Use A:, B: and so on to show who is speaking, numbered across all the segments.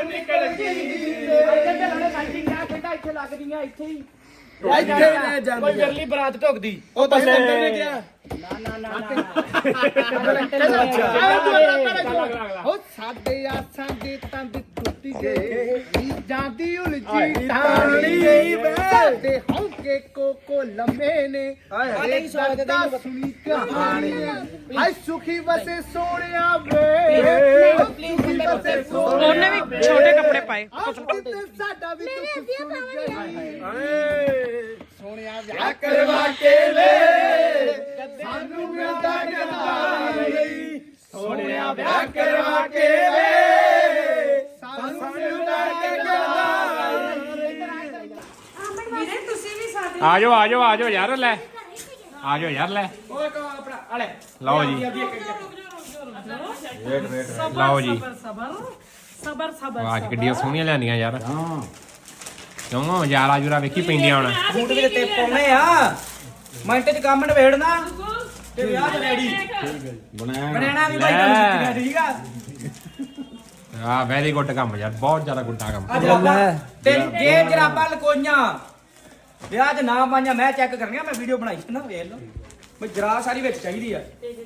A: ਉਹ ਨਿਕਲ ਗਈ
B: ਇੱਥੇ ਤੇ ਲੜੇ ਕੰਟੀਆਂ ਕਹਿੰਦਾ ਇੱਥੇ ਲੱਗਦੀਆਂ ਇੱਥੇ ਹੀ।
A: ਇੱਥੇ ਲੈ ਜਾਂਦੀ
C: ਕੋਈ ਵਿਰਲੀ ਬਰਾਤ ਢੁਕਦੀ।
A: ਉਹ ਤਾਂ ਅੰਦਰ ਨੇ ਕਿਹਾ
B: ਨਾ ਨਾ ਨਾ।
A: ਉਹ ਸਾਡੇ ਆਸਾਂ ਦੇ ਤੰਦ ਟੁੱਟੀ ਗਏ। ਜਾਂਦੀ ਉਲਝੀ ਟਾਣੀ ਸਾਡੇ ਹੌਕੇ ਕੋ ਕੋ ਲੰਮੇ ਨੇ। ਹਾਏ ਸਵਾਗਤ ਸੁਣੀ ਕਹਾਣੀ। ਹਾਏ ਸੁਖੀ ਵਸੇ ਸੋਹਣਿਆ ਵੇ।
D: ਉਹਨੇ ਵੀ ਛੋਟੇ ਕੱਪੜੇ ਪਾਏ।
A: ਸਾਡਾ ਵੀ ਗਈ ਸੋਹਣਿਆ ਵਿਆਹ ਕਰਵਾ ਕੇ ਵੇ ਸਾਨੂੰ ਮਿਲਦਾ ਗੰਦਾ ਨਹੀਂ। ਸੋਹਣਿਆ ਵਿਆਹ ਕਰਵਾ ਕੇ ਵੇ ਸਾਨੂੰ ਮਿਲਦਾ ਗੰਦਾ
D: ਵੀਰੇ ਤੁਸੀਂ ਵੀ ਸਾਡੇ
E: ਆ ਜਾਓ ਆ ਜਾਓ ਆ ਜਾਓ ਯਾਰ ਲੈ। ਆ ਜਾਓ ਯਾਰ ਲੈ।
C: ਓਏ ਕੋ ਆਪਣਾ ਆਲੇ
E: ਲਓ ਜੀ। ਲਓ ਜੀ।
D: ਸਬਰ ਸਬਰ ਸਬਰ
E: ਆਵਾਜ਼ ਕਿੱਡੀਆਂ ਸੋਹਣੀਆਂ ਲੈਂਦੀਆਂ ਯਾਰ। ਹਾਂ। ਕਿਉਂ? ਯਾਰਾ ਜੁਰਾ ਵੇਖੀ ਪੈਂਦੀਆਂ ਹੁਣ।
C: ਬੂਟ ਵੀ ਤੇ ਪਾਉਣੇ ਆ। ਮਿੰਟ ਚ ਕੰਮ ਨਵੇੜਨਾ ਤੇ ਵਿਆਹ ਚ ਰੈਡੀ ਬਣਾਣਾ ਵੀ ਭਾਈ ਗੱਲ ਸਿੱਖਿਆ ਠੀਕ ਆ?
E: ਆ ਵੈਰੀ ਗੁੱਡ ਕੰਮ ਯਾਰ ਬਹੁਤ ਜ਼ਿਆਦਾ ਗੁੱਡਾ ਕੰਮ।
C: ਅੱਜ ਆਪਾਂ ਤੇ ਜੇ ਜਰਾਬਾਂ ਲਕੋਈਆਂ। ਵਿਆਹ 'ਚ ਨਾ ਪਾਈਆਂ ਮੈਂ ਚੈੱਕ ਕਰਨੀਆਂ ਮੈਂ ਵੀਡੀਓ ਬਣਾਈ ਸੀ ਨਾ ਵੇਖ ਲਓ। ਬਈ ਜਰਾ ਸਾਰੀ ਵਿੱਚ ਚਾਹੀਦੀ ਆ।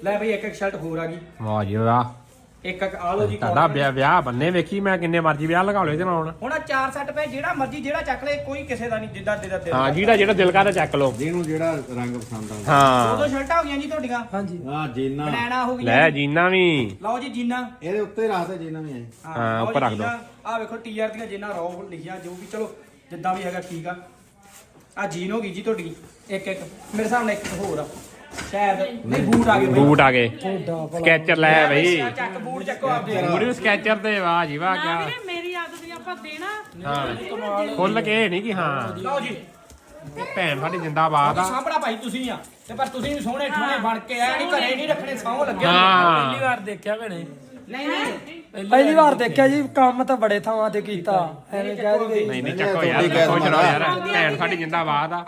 C: ਲੈ ਬਈ ਇੱਕ ਇੱਕ ਸ਼ਰਟ ਹੋਰ ਆ ਗਈ।
E: ਵਾਹ ਜੀ ਵਾਹ।
C: ਇੱਕ ਇੱਕ ਆ ਲਓ ਜੀ
E: ਤੁਹਾਡਾ ਵਿਆਹ ਵਿਆਹ ਬੰਨੇ ਵੇਖੀ ਮੈਂ ਕਿੰਨੇ ਮਰਜ਼ੀ ਵਿਆਹ ਲਗਾ ਲਓ ਇਹਦੇ ਨਾਲ ਹੁਣ।
C: ਹੁਣ ਆਹ ਚਾਰ ਸੈੱਟ ਪਏ ਜਿਹੜਾ ਮਰਜ਼ੀ ਜਿਹੜਾ ਚੱਕ ਲੈ ਕੋਈ ਕਿਸੇ ਦਾ ਨਹੀਂ ਜਿੱਦਾਂ ਜਿੱਦਾਂ ਦਿਲ
E: ਹਾਂ ਜਿਹੜਾ ਜਿਹੜਾ ਦਿਲ ਕਰਦਾ ਚੱਕ ਲਓ।
F: ਜਿਹਨੂੰ ਜਿਹੜਾ ਰੰਗ ਪਸੰਦ ਆਉਂਦਾ।
E: ਹਾਂ।
C: ਦੋ ਸ਼ਰਟਾਂ ਹੋ ਗਈਆਂ ਜੀ ਤੁਹਾਡੀਆਂ।
F: ਹਾਂ ਜੀਨਾ।
C: ਬਣਾਣਾ ਹੋ
E: ਲੈ
C: ਗਈਆਂ
E: ਜੀਨਾ ਵੀ।
C: ਲਓ ਜੀ ਜੀਨਾ।
F: ਇਹਦੇ ਉੱਤੇ ਰੱਖ ਦੇ ਜੀਨਾ ਵੀ ਆਏ
E: ਹਾਂ, ਉੱਪਰ ਰੱਖ ਦਿਓ।
C: ਆ ਵੇਖੋ ਟੀਆਰ ਦੀਆਂ ਜਿੰਨਾ ਰੌ ਲਿਖਿਆ ਜੋ ਵੀ ਚਲੋ ਜਿੱਦਾਂ ਵੀ ਹੈਗਾ ਠੀਕ ਆ। ਆ ਜੀਨ ਹੋ ਗਈ ਜੀ ਤੁਹਾਡੀ। ਇੱਕ ਇੱਕ। ਮੇਰੇ ਹਿਸਾਬ ਨਾਲ ਇੱਕ ਹੋਰ ਆ। ਸ਼ਾਇਦ ਨਹੀਂ ਬੂਟ ਆ ਗਏ ਬਈ
E: ਬੂਟ ਆ ਗਏ। ਸਕੈਚਰ ਲੈ ਬਈ।
C: ਚੱਕ ਬੂਟ ਚੱਕੋ ਆਪਦੇ
E: ਬੂਟ ਵੀ ਸਕੈਚਰ ਤੇ ਵਾਹ ਜੀ ਵਾਹ ਕਿਆ।
D: ਵੀਰੇ ਮੇਰੀ ਆਦਤ ਵੀ ਆਪਾਂ ਦੇਣਾ।
E: ਹਾਂ। ਖੁੱਲ ਕੇ ਨਹੀਂ ਕਿ ਹਾਂ।
C: ਲਓ ਜੀ।
E: ਭੈਣ ਸਾਡੀ ਜਿੰਦਾਬਾਦ ਆ।
C: ਸਾਹਮਣਾ ਭਾਈ ਤੁਸੀਂ ਆ। ਤੇ ਪਰ ਤੁਸੀਂ ਵੀ ਸੋਹਣੇ ਠੋਣੇ ਬਣ ਕੇ ਆਏ ਨਹੀਂ ਘਰੇ ਨਹੀਂ ਰੱਖਣੇ ਸੌਂ ਲੱਗਿਆ
E: ਹਾਂ।
G: ਵਾਰ ਦੇਖਿਆ ਭੈਣੇ।
C: ਨਹੀਂ ਨਹੀਂ।
G: ਪਹਿਲੀ ਵਾਰ ਦੇਖਿਆ ਜੀ ਕੰਮ ਤਾਂ ਬੜੇ ਥਾਵਾਂ ਤੇ ਕੀਤਾ। ਐਵੇਂ ਕਹਿ ਦਈਏ
E: ਨਹੀਂ ਨਹੀਂ ਚੱਕੋ ਯਾਰ ਖੁਸ਼ ਰਹੋ ਯਾਰ। ਭੈਣ ਸਾਡੀ ਜਿੰਦਾਬਾਦ ਆ।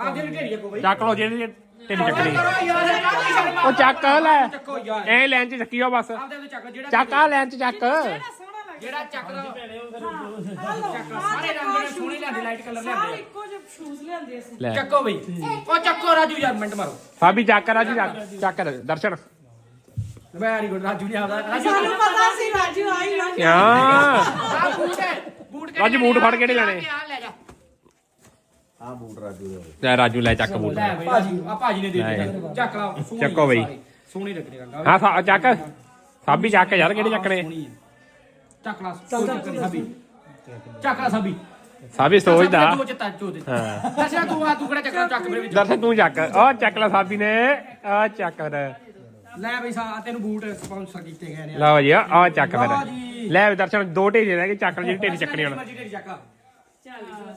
C: ਕੋ ਬਈ
E: ਚੱਕ ਲਓ ਜਿਹੜੀ ਢਿੱਲੀ ਚੱਕਣੀ? ਉਹ ਚੱਕ ਲੈ।
C: ਚੱਕੋ ਯਾਰ।
E: ਐ ਲੈਣ ਚ ਚੱਕੀਓ ਬਸ।
C: ਆਪਦੇ ਨੂੰ ਚੱਕ ਜਿਹੜਾ
E: ਚੱਕ ਆ ਲੈਣ ਚ ਚੱਕ।
D: ਸੋਹਣਾ ਲੱਗ
C: ਜਿਹੜਾ ਚੱਕ ਦਾ
D: ਚੱਕ
C: ਸਾਰੇ ਰੰਗ ਦੇ ਸੋਹਣੇ ਲਿਆਂਦੇ ਲਾਈਟ ਕਲਰ ਲਿਆਂਦੇ।
D: ਇੱਕੋ ਜਿਹੇ ਸ਼ੂਜ਼ ਲਿਆਂਦੇ ਅਸੀਂ।
E: ਲੈ।
C: ਚੱਕੋ ਬਈ। ਉਹ ਚੱਕੋ ਰਾਜੂ ਯਾਰ ਮਿੰਟ ਮਾਰੋ।
E: ਸਾਬੀ ਚੱਕ ਰਾਜੂ ਚੱਕ। ਚੱਕ ਦਰਸ਼ਨ।
C: ਵੈਰੀ ਗੁੱਡ ਰਾਜੂ ਨਹੀਂ ਆਦਾ ਰਾਜੂ
D: ਸਾਨੂੰ ਪਤਾ ਸੀ ਰਾਜੂ ਆਈ ਨਾ।
E: ਕਿਆ
C: ਆ ਬੂਟ ਹੈ। ਬੂਟ ਕਿਹੜੇ
E: ਰਾਜੂ ਬੂਟ ਫੜ ਕਿਹੜੇ ਲੈਣੇ?
C: ਆ ਲੈ ਜਾ।
F: ਆ ਬੂਟ ਰਾਜੂ ਦਾ
E: ਲੈ ਰਾਜੂ ਲੈ ਚੱਕ ਬੂਟ।
C: ਲੈ ਬਈ। ਰਾਜੂ ਆ ਭਾਜੀ ਨੇ ਦੇ ਦਿੱਤੇ। ਚੱਕ ਲਾ ਸੋਹਣੀ
E: ਚੱਕੋ ਬਈ।
C: ਸਾਰੇ, ਸੋਹਣੀ ਲੱਗਣੀ ਰੰਗਾ।
E: ਹਾਂ ਸਾ- ਚੱਕ। ਸਾਬੀ ਚੱਕ ਯਾਰ ਕਿਹੜੇ ਚੱਕਣੇ।
C: ਚੱਕ ਲਾ ਚੱਲ ਚੱਲ ਸਾਬੀ। ਚੱਕ ਲਾ ਸਾਬੀ।
E: ਸਾਬੀ ਸੋਚਦਾ।
C: ਦੋ ਚ ਤਾਜੋ ਦੇ
E: ਹਾਂ।
C: ਦੱਸਿਆ ਤੂੰ ਆ ਤੂੰ ਕਿਹੜਾ ਚੱਕ ਚੱਕ ਮੇਰੇ ਵਿੱਚ।
E: ਦਰਸ਼ਨ ਤੂੰ ਚੱਕ। ਉਹ ਚੱਕ ਲੈ ਸਾਬੀ ਨੇ। ਆ ਚੱਕ ਫਿਰ।
C: ਲੈ ਬਈ ਸਾ ਤੈਨੂੰ ਬੂਟ ਸਪਾਂਸਰ ਕੀਤੇ ਗਏ ਨੇ।
E: ਲਓ ਜੀ ਆ ਚੱਕ
C: ਲਓ
E: ਫਿਰ
C: ਜੀ।
E: ਲੈ ਵੀ ਦਰਸ਼ਨ ਦੋ ਢੇਰੇ ਰਹਿ ਗਏ ਚੱਕ ਲੈ ਜਿਹੜੀ ਢੇਰੀ ਚੱਕਣੀ ਹੁਣ।
C: ਮਰਜ਼ੀ ਢੇਰੀ ਚੱਕ ਲਾ।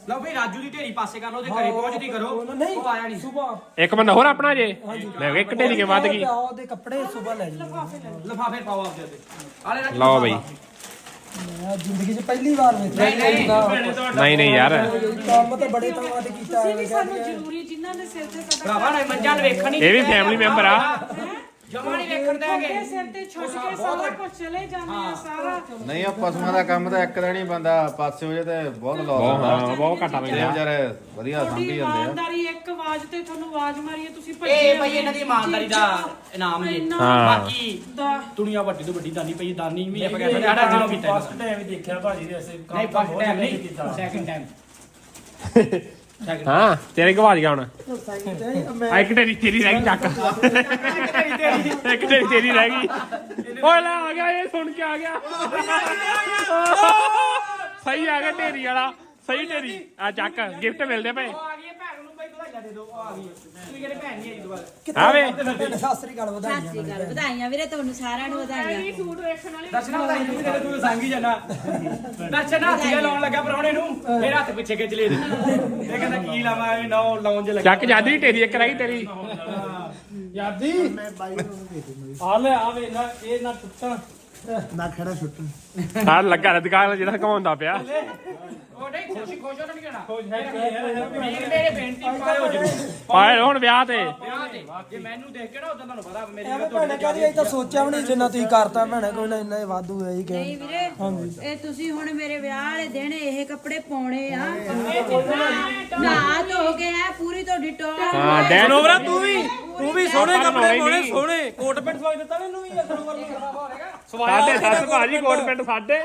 C: ਲਓ ਬਈ ਰਾਜੂ ਦੀ ਢੇਰੀ ਪਾਸੇ ਕਰ ਲਓ ਤੇ ਘਰੇ ਪਹੁੰਚਦੀ ਕਰੋ। ਉਹ ਆਇਆ ਨਹੀਂ।
G: ਸੁਬਾ।
E: ਇੱਕ ਬੰਦਾ ਹੋਰ ਆਪਣਾ ਜੇ। ਮੈਂ ਕਿਹਾ ਇੱਕ ਢੇਰੀ ਕੇ ਵੱਧ ਗਈ।
G: ਉਹਦੇ ਕੱਪੜੇ ਸੁਬਾ ਲੈ ਜੀ।
C: ਲਫਾਫੇ ਪਾਓ ਆਪਦੇ ਉੱਤੇ ਆਲੇ ਰਾਜੂ
E: ਲਓ ਬਈ
G: ਮੈਂ ਜ਼ਿੰਦਗੀ 'ਚ ਪਹਿਲੀ ਵਾਰ ਵੇਖਿਆ।
C: ਨਹੀਂ,
E: ਨਹੀਂ। ਨਹੀਂ ਯਾਰ।
G: ਕੰਮ ਤਾਂ ਬੜੇ ਥਾਵਾਂ ਤੇ ਕੀਤਾ
D: ਤੁਸੀਂ
G: ਐਵੇਂ
D: ਵੀ
G: ਕਹਿ
D: ਸਾਨੂੰ। ਜ਼ਰੂਰੀ ਜਿਨ੍ਹਾਂ ਦੇ ਸਿਰ ਤੇ ਸਾਡਾ
C: ਭਰਾਵਾ ਨੇ ਮੰਜਾਂ ਨੂੰ ਵੇਖਣ ਨਹੀਂ
E: ਇਹ ਵੀ ਫੈਮਿਲੀ ਮੈਂਬਰ ਆ।
C: ਜਮਾ ਨਹੀਂ ਵੇਖਣ ਦੇਗੇ
D: ਤੁਹਾਡੇ ਸਿਰ ਤੇ ਛੁੱਟ ਕੇ ਸਾਰਾ ਕੁਝ ਚਲੇ ਜਾਂਦੇ ਆ ਸਾਰਾ।
F: ਨਹੀਂ ਆ ਪਸ਼ੂਆਂ ਦਾ ਕੰਮ ਤਾਂ ਇੱਕ ਦਿਨ ਹੀ ਬੰਦਾ ਪਾਸੇ ਹੋ ਜੇ ਤੇ ਬਹੁਤ ਲੋਸ
E: ਬਹੁਤ
F: ਹੁੰਦਾ।
E: ਹਾਂ ਬਹੁਤ ਘਾਟਾ
F: ਇਹ
E: ਪੈਂਦਾ
F: ਵਿਚਾਰੇ ਵਧੀਆ ਸੰਭੀ ਜਾਂਦੇ ਆ।
D: ਇਮਾਨਦਾਰੀ ਇੱਕ ਆਵਾਜ਼ ਤੇ ਤੁਹਾਨੂੰ ਆਵਾਜ਼ ਮਾਰੀਏ ਤੁਸੀਂ
C: ਇਹ ਬਈ ਇਹਨਾਂ ਦੀ ਇਮਾਨਦਾਰੀ ਦਾ ਇਨਾਮ ਜੀ।
E: ਹਾਂ।
C: ਬਾਕੀ
D: ਦਾ
C: ਦੁਨੀਆ ਵੱਡੀ ਤੋਂ ਵੱਡੀ ਦਾਨੀ ਪਈ ਦਾਨੀ ਵੀ ਆਪਾਂ ਕਹਿੰਦੇ ਸਾਡਾ ਦਿਨੋਂ ਕੀਤਾ
G: ਫਸਟ ਟਾਈਮ ਦੇਖਿਆ ਭਾਜੀ ਦੇ ਅਸੀਂ
C: ਨਹੀਂ ਫਸਟ ਟਾਈਮ ਨਹੀਂ ਸੈਕਿੰਡ ਟਾਈਮ
E: ਹਾਂ, ਤੇਰੇ ਗਵਾਜ ਗਿਆ ਹੁਣ। ਆ ਇੱਕ ਢੇਰੀ ਤੇਰੀ ਰਹਿ ਗਈ, ਚੱਕ। ਇੱਕ ਢੇਰੀ ਤੇਰੀ ਰਹਿ ਗਈ। ਓਏ ਲੈ, ਆ ਗਿਆ ਇਹ, ਸੁਣ ਕੇ ਆ ਗਿਆ। ਸਹੀ ਆ ਗਿਆ ਢੇਰੀ ਵਾਲਾ। ਸਹੀ ਢੇਰੀ ਆ ਚੱਕ ਗਿਫਟ ਮਿਲਦੇ ਪਏ
C: ਆ ਗਈ ਭੈਣ ਨੂੰ ਬਈ ਵਧਾਈਆਂ ਦੇ ਦਿਓ। ਉਹ ਆ ਗਈ ਤੁਸੀਂ ਕਿਹੜੇ ਭੈਣ ਨਹੀਂ ਆਈ ਦੁਬਾਰਾ?
E: ਆਵੇ।
G: ਸਤਿ ਵਧਾਈਆਂ।
H: ਸ਼੍ਰੀ ਅਕਾਲ ਵਧਾਈਆਂ ਵੀਰੇ ਤੁਹਾਨੂੰ ਸਾਰਿਆਂ ਨੂੰ ਵਧਾਈਆਂ।
D: ਇਹ ਸੂਟ ਵੇਖਣ ਵਾਲੀ
C: ਦਰਸ਼ਨ ਵਧਾਈ ਤੂੰ ਤੇਰੇ ਤੂੰ ਸੰਗ ਹੀ ਜਾਣਾ। ਦਰਸ਼ਨ ਹੱਥੀਆਂ ਲਾਉਣ ਲੱਗਾ ਪਰੌਣੇ ਨੂੰ। ਫਿਰ ਹੱਥ ਪਿੱਛੇ ਖਿੱਚ ਲਏ ਇਹ ਕਹਿੰਦਾ ਕੀ ਲਾਵਾਂ? ਇਹ ਨੌ ਲਾਉਣ ਜੇ ਲੱਗਾ
E: ਚੱਕ ਜਾਂਦੀ ਢੇਰੀ ਇੱਕ ਰਹਿ ਤੇਰੀ।
G: ਯਾਦੀ? ਆ ਲੈ ਆਵੇ ਨਾ ਇਹ ਨਾ ਟੁੱਟਣ।
A: ਨਾ ਖੜਾ ਛੁੱਟਣ।
E: ਆ ਲੱਗਾ ਰ ਦੁਕਾਨ ਜਿਹੜਾ ਘਮਾਉਂਦਾ ਪਿਆ।
C: ਉਹ ਨਹੀਂ ਖੁਸ਼ ਖੁਸ਼ ਕਹਿਣਾ ਵੀਰ ਮੇਰੇ ਬੇਨਤੀ ਪਾਇਓ ਜਰੂਰ।
E: ਪਾਏ ਹੁਣ ਵਿਆਹ ਤੇ।
C: ਵਿਆਹ ਤੇ। ਜੇ ਮੈਨੂੰ ਦੇਖ ਕੇ ਨਾ ਉਦੋਂ ਤੁਹਾਨੂੰ ਪਤਾ ਮੇਰੀ
G: ਐਵੇਂ ਭੈਣੇ ਕਹਦੀ ਅਸੀਂ ਤਾਂ ਸੋਚਿਆ ਵੀ ਨਹੀਂ ਜਿੰਨਾ ਤੁਸੀਂ ਕਰਤਾ ਭੈਣੇ ਕੋਈ ਨਾ ਇੰਨਾ ਹੀ ਵਾਧੂ ਹੈ ਕਿ
H: ਨਹੀਂ ਵੀਰੇ ਇਹ ਤੁਸੀਂ ਹੁਣ ਮੇਰੇ ਵਿਆਹ ਵਾਲੇ ਦਿਨ ਇਹ ਕੱਪੜੇ ਪਾਉਣੇ ਆ। ਨਾ ਧੋ ਕੇ ਐ ਪੂਰੀ ਤੁਹਾਡੀ ਟੌਰ
E: ਹਾਂ ਡੈਨ
G: ਸਨੋਵਰਾ ਤੂੰ ਵੀ। ਤੂੰ ਵੀ ਸੋਹਣੇ ਕੱਪੜੇ ਪਾਉਣੇ। ਸੋਹਣੇ। ਕੋਟ ਪੈਂਟ ਸਵਾਈ ਦਿੱਤਾ ਮੈਨੂੰ ਵੀ ਸਨੋਵਰ ਨੂੰ
E: ਸਾਡੇ ਸੱਸ ਭਾਜੀ ਕੋਟ ਪੈਂਟ ਸਾਡੇ।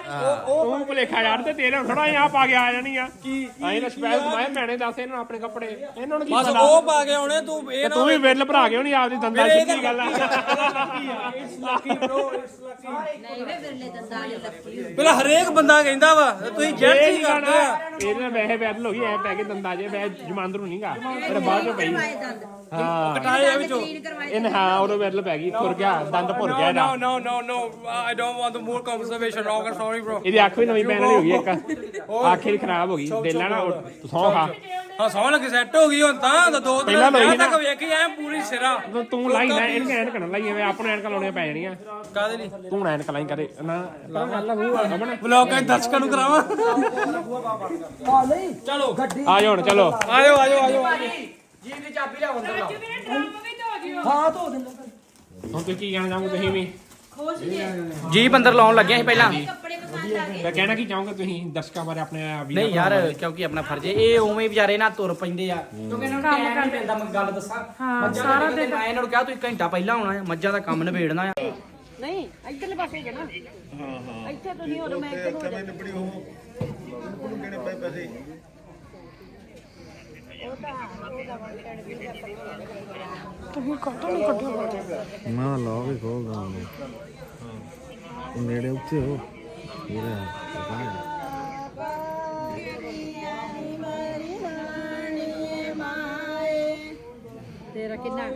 E: ਤੂੰ ਭਲੇਖਾ ਯਾਰ ਤੇ ਤੇਰੇ ਥੋੜਾ ਆ ਪਾ ਕੇ ਆ ਜਾਣੀ ਆ।
G: ਕੀ
E: ਅਸੀਂ ਤਾਂ ਸਪੈਸ਼ਲ ਸਮਾਏ ਮੈਨੇ ਦੱਸ ਇਹਨਾਂ ਨੂੰ ਆਪਣੇ ਕੱਪੜੇ। ਇਹਨਾਂ ਨੂੰ ਕੀ
G: ਬਸ ਉਹ ਪਾ ਕੇ ਆਉਣੇ ਤੂੰ ਇਹ ਨਾ
E: ਤੂੰ ਵੀ ਬਿੱਲ ਭਰਾ ਕੇ ਹੋਣੀ ਆਪਦੀ ਦੰਦਾਂ ਸਿੱਧੀ ਗੱਲ ਆ।
G: It's lucky bro it's lucky
H: ਨਹੀਂ ਵੇ ਬਿਰਲੇ ਦੰਦਾਂ ਵਾਲੀ ਲੱਕੀ।
G: ਪਹਿਲਾਂ ਹਰੇਕ ਬੰਦਾ ਕਹਿੰਦਾ ਵਾ ਤੁਸੀਂ
E: ਇਹ
G: ਹੀ ਕਰਦੇ ਆ?
E: ਇਹਦੇ ਨਾਲ ਵੈਸੇ ਬੈਦਲ ਹੋ ਗਈ ਐ ਪੈ ਕੇ ਦੰਦਾਂ ਜੇ ਵੈ ਜਮਾਂਦਰੂ ਨਹੀਂਗਾ ਫਿਰ ਬਾਅਦ ਚ ਪਈ ਹਾਂ।
G: ਕਟਾਏ ਆ ਵਿੱਚੋਂ।
E: ਇਹਨ ਹਾਂ ਉਹਦੇ ਬੈਦਲ ਪੈ ਗਈ ਫੁਰ ਗਿਆ ਦੰਦ ਭੁਰ ਗਿਆ
G: no
E: ਇਹਦਾ।
G: no no don't want the more conversation. Wrong sorry bro.
E: ਇਹਦੀ ਅੱਖ ਵੀ ਨਵੀਂ ਪੈਣ ਵਾਲੀ ਹੋ ਗਈ ਇੱਕ। ਅੱਖ ਹੀ ਖਰਾਬ ਹੋ ਗਈ। ਦੇਲਾ ਨਾ ਤੂੰ ਸੌਂ ਖਾ।
G: ਹਾਂ ਸੌਣ ਲੱਗੇ ਸੈੱਟ ਹੋ ਗਈ ਹੁਣ ਤਾਂ। ਤਾਂ ਦੋ
E: ਪਹਿਲਾਂ
G: ਦਿਨ
E: ਨਾ।
G: ਤੱਕ ਵੇਖੀ ਐ ਪੂਰੀ ਸਿਰਾ।
E: ਤੂੰ- ਲਾਈ ਨਾ ਇਹਨ ਐਨਕ ਨਾ ਲਾਈ ਐਵੇਂ ਆਪਣੇ ਐਨਕਾਂ ਲਾਉਣੀਆਂ ਪੈ ਜਾਣੀਆਂ।
G: ਕਾਦੇ ਲਈ?
E: ਤੂੰ ਐਨਕ ਲਾਈ ਕਰੇ ਨਾ ਗੱਲ ਹੂੰ
G: ਵਲੌਗ ਕਾ ਦਰਸ਼ਕਾਂ ਨੂੰ ਕਰਾਵਾਂ। ਚਲੋ।
E: ਆ ਜਾਓ ਹੁਣ ਚਲੋ।
G: ਆਜੋ ਆਜੋ ਆਜੋ
C: ਜੀ ਦੀ ਚਾਬੀ ਲਿਆਓ ਅੰਦਰ
D: ਵੀ
G: ਹਾਂ। ਧੋ ਦਿੰਦਾ।
E: ਹੁਣ ਤੁਸੀਂ ਕੀ ਕਹਿਣਾ ਚਾਹੋਗੇ ਤੁਸੀਂ ਵੀ?
H: ਖੁਸ਼ ਜੇ
C: ਜੀ ਬੰਦਰ ਲਾਉਣ ਲੱਗਿਆ ਸੀ ਪਹਿਲਾਂ।
H: ਕੱਪੜੇ ਪਸੰਦ ਆ ਗਏ।
E: ਤਾਂ ਕਹਿਣਾ ਕੀ ਚਾਹੋਗੇ ਤੁਸੀਂ ਦਰਸ਼ਕਾਂ ਬਾਰੇ ਆਪਣੇ ਵੀ
C: ਨਹੀਂ ਯਾਰ ਕਿਉਂਕਿ ਆਪਣਾ ਫਰਜ਼ ਹੈ। ਇਹ ਉਵੇਂ ਵਿਚਾਰੇ ਨਾ ਤੁਰ ਪੈਂਦੇ ਆ। ਕਿਉਂਕਿ ਇਹਨਾਂ ਨੂੰ ਟਾਈਮ ਨਹੀਂ ਮਿਲਦਾ ਮੈਂ ਗੱਲ ਦੱਸਾਂ। ਮੱਝਾਂ ਸਾਰਾ ਦਿਨ ਮੈਂ ਇਹਨਾਂ ਨੂੰ ਕਿਹਾ ਤੁਸੀਂ ਘੰਟਾ ਪਹਿਲਾਂ ਆਉਣਾ ਹੈ। ਮੱਝਾਂ ਦਾ ਕੰਮ ਨਿਬੇੜਨਾ ਆ।
H: ਨਹੀਂ ਇੱਧਰਲੇ ਪਾਸੇ ਜਾਣਾ। ਹਾਂ ਹਾਂ। ਇੱਥੇ ਤੁਸੀਂ ਹੋਰ ਮੈਂ ਇੱਧਰ ਹੋ ਜਾ
F: ਮੈਂ ਲਾ ਵੀ? ਖੋਲਦਾ ਉਹਨੂੰ। ਨੇੜੇ ਉੱਥੇ ਹੋ। ਇਹਦਾ ਪਤਾ ਨਹੀਂ।
H: ਤੇਰਾ ਕਿੰਨਾ?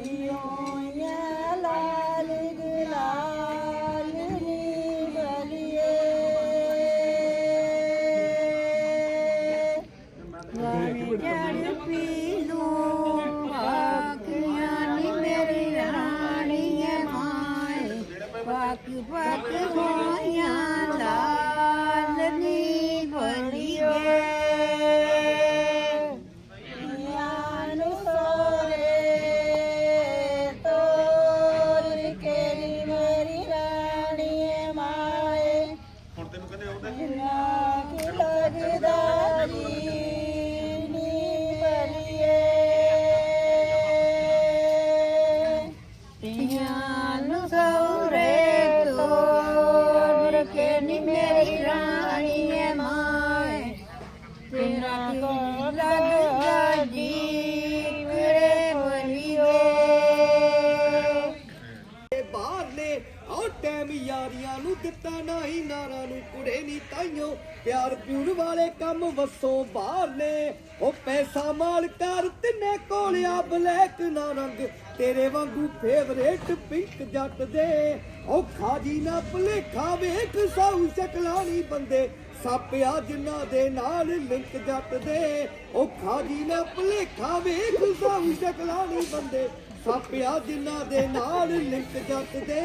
A: ਕੁੜੇ ਨਹੀਂ ਤਾਈਓ, ਪਿਆਰ ਪਿਉਣ ਵਾਲੇ ਕੰਮ ਵਸੋਂ ਬਾਹਰਲੇ ਉਹ ਪੈਸਾ ਮਾਲ ਕਰ ਤਿੰਨੇ ਕੋਲ ਬਲੈਕ ਨਾ ਰੰਗ, ਤੇਰੇ ਵਾਂਗੂ ਫੇਵਰੇਟ ਪਿੰਕ ਜੱਟ ਦੇ। ਉਹ ਖਾਜੀ ਨਾ ਭੁਲੇਖਾ ਵੇਖ, ਸਾਊ ਸ਼ਕਲਾਂ ਬੰਦੇ, ਸਾਪਿਆ ਜਿਨ੍ਹਾਂ ਦੇ ਨਾਲ ਲਿੰਕ ਜੱਟ ਦੇ। ਉਹ ਖਾਜੀ ਨਾ ਭੁਲੇਖਾ ਵੇਖ, ਸਾਊ ਸ਼ਕਲਾਂ ਬੰਦੇ, ਸਾਪਿਆ ਜਿਨ੍ਹਾਂ ਦੇ ਨਾਲ ਲਿੰਕ ਜੱਟ ਦੇ।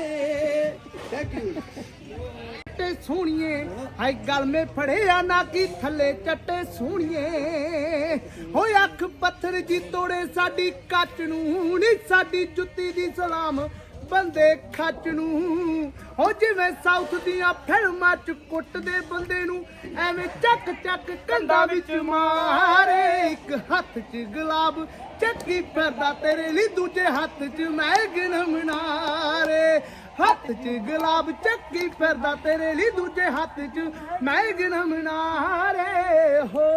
A: ਥੈਂਕ ਯੂ ਚੱਟੇ ਸੋਹਣੀਏ। ਹਾਈ ਗਲ ਮੇ ਫੜਿਆ ਨਾ ਕੀ ਥੱਲੇ ਚੱਟੇ ਸੋਹਣੀਏ। ਹੋਏ ਅੱਖ ਪੱਥਰ ਜੀ ਤੋੜੇ ਸਾਡੀ ਕੱਚ ਨੂੰ ਨੀ ਸਾਡੀ ਜੁੱਤੀ ਦੀ ਸਲਾਮ ਬੰਦੇ ਖੱਚ ਨੂੰ। ਹੋ ਜਿਵੇਂ ਸਾਊਥ ਦੀਆਂ ਫਿਲਮਾਂ ਚ ਕੁੱਟਦੇ ਬੰਦੇ ਨੂੰ ਐਵੇਂ ਚੱਕ ਚੱਕ ਕੰਧਾਂ ਵਿੱਚ ਮਾਰੇ। ਇੱਕ ਹੱਥ 'ਚ ਗੁਲਾਬ ਚੱਕੀ ਫਿਰਦਾ ਤੇਰੇ ਲਈ ਦੂਜੇ ਹੱਥ 'ਚ ਮੈਗਨ ਮਨਾਰੇ। ਹੱਥ 'ਚ ਗੁਲਾਬ ਚੱਕੀ ਫਿਰਦਾ ਤੇਰੇ ਲਈ ਦੂਜੇ ਹੱਥ 'ਚ। ਮੈਂ ਮੈਗਨ ਮਨਾਰੇ ਹੋ।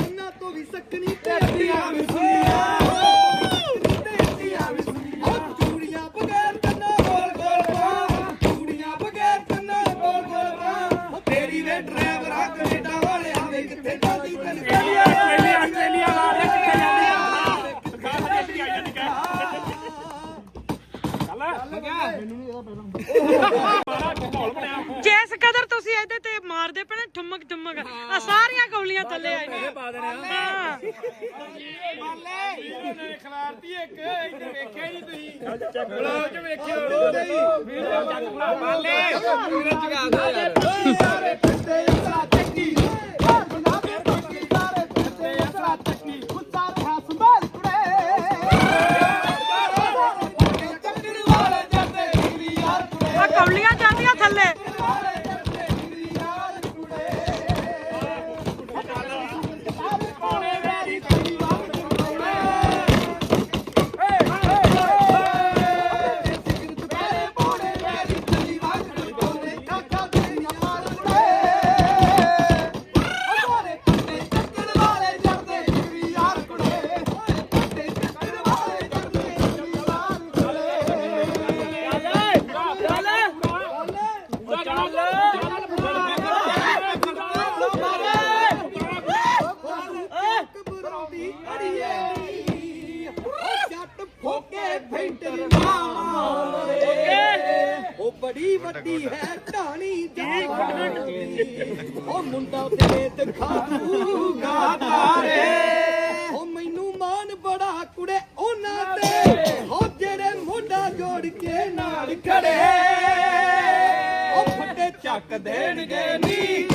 A: ਉਹ ਕੰਨਾਂ ਤੋਂ ਵੀ ਸਕਣੀ ਤੇ ਅੱਡੀਆਂ ਵੀ ਸੁਣੀਆਂ। ਤੇ ਅੱਡੀਆਂ ਵੀ ਸੁਣੀਆਂ। ਉਹ ਚੂੜੀਆਂ ਬਗੈਰ ਕੰਨਾਂ ਬੋਲ ਬੋਲ ਪਾ ਚੂੜੀਆਂ ਬਗੈਰ ਕੰਨਾਂ ਬੋਲ ਬੋਲ ਪਾ ਉਹ ਤੇਰੀ ਵੇ ਡਰਾਈਵਰ ਆ ਕੈਨੇਡਾ ਵਾਲਿਆਂ ਦੇ ਕਿੱਥੇ ਜਾਂਦੀ ਤੈਨੂੰ
B: ਆਸਟ੍ਰੇਲੀਆ ਆਸਟ੍ਰੇਲੀਆ ਵਾਲੇ ਕਿੱਥੇ ਜਾਂਦੇ ਆ ਸਰਕਾਰ ਦੀ ਆਈ ਜਾਂਦੀ ਕਹਿ ਮਾਹੌਲ ਬਣਿਆ
D: ਜਿਸ ਕਦਰ ਤੁਸੀਂ ਇਹਦੇ ਤੇ ਮਾਰਦੇ ਪਏ ਨਾ ਠੁਮਕ ਠੁਮਕ ਆ ਸਾਰੀਆਂ ਕੌਲੀਆਂ ਥੱਲੇ ਆਈ ਨੇ ਪਾ ਦੇਣੇ ਹਾਂ
G: ਖਲਾਰਤੀ ਇੱਕ ਇੱਧਰ ਵੇਖਿਆ ਹੀ ਨਹੀਂ ਤੁਸੀਂ
B: ਬਲੌਗ ਚ ਵੇਖਿਓ ਵੀਡੀਓ ਚੱਕ ਬਾਲੇ
A: ਸਾਰੇ ਫਿਰਦੇ ਅਸਰਾ ਚੱਕੀ ਓ ਮੋਢਾ ਨਾਲ ਖੜੇ। ਉਹ ਫੱਟੇ ਚੱਕ ਦੇਣਗੇ
B: ਨੀ।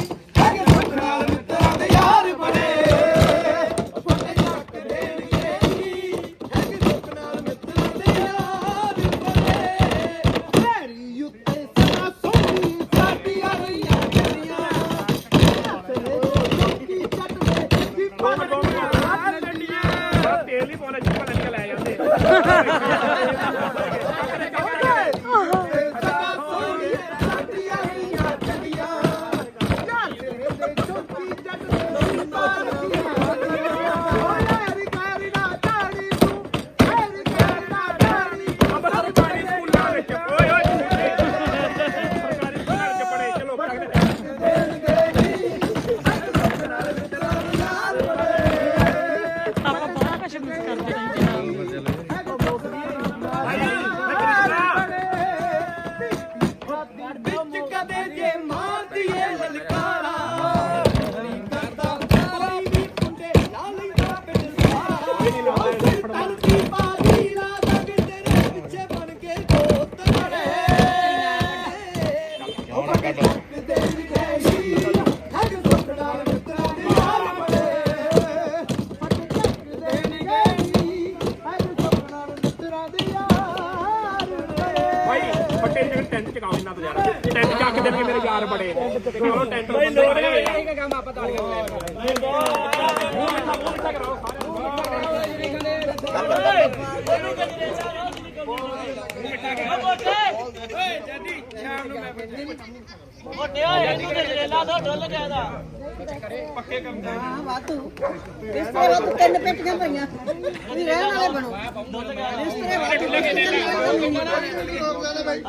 H: ਹਾਂ ਵਾਧੂ ਇਸ ਤਰ੍ਹਾਂ ਵਾਧੂ ਤਿੰਨ ਪੇਟੀਆਂ ਪਈਆਂ ਵੀ ਰਹਿਣ ਵਾਲੇ ਬਣੋ ਇਸ ਤਰ੍ਹਾਂ ਵਾਧੂ
B: ਭਾਜੀ ਭਾਜੀ।